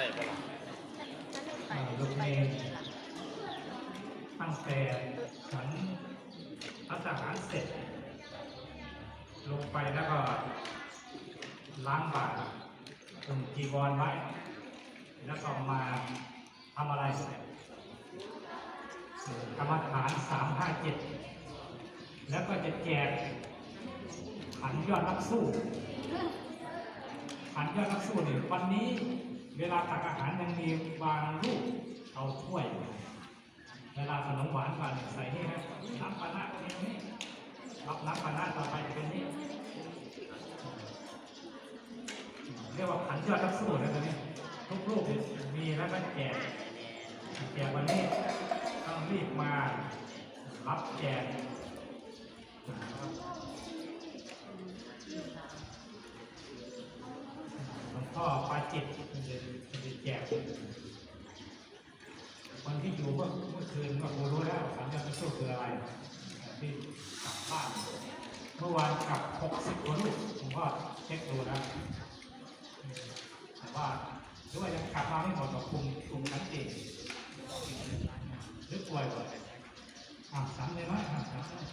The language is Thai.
ได้ปะล่ะอ่าลูกเมนตั้งแต่ฉันพัฒหารเสร็จ ลงไปแล้วก็ล้างบาตรคุมจีวรไว้ แล้วก็มาทำอะไรกรรมฐานสามห้าเจ็ดแล้วก็จะแจกขันยอดนักสู้ขันยอดนักสู้เนี่ยวันนี้ เวลาตักอาหารยังมีวางรูปเอาถ้วย เวลาขนมหวานก่อนใส่นี่ครับน้ำปานะเป็นนี่รับน้ำปานะต่อไปจะเป็นนี่เรียกว่าขันยอดนักสู้นะตัวนี้ทุกรูปมีแล้วก็แจกแจกวันนี้ต้องรีบมารับแจกหลวงพ่อปาจิตมันจะมันจะแจก คนที่อยู่เมื่อเมื่อคืนก็คงรู้แล้วสัญญาณสู้คืออะไรที่กลับบ้านเมื่อวานกลับ60กว่าลูกผมก็เช็คดูนะแต่ว่าด้วยยังกลับมาไม่หมดกับคุมคุมนั้นเองหรือป่วยก่อนอะสามเลยไหมอะสามเลย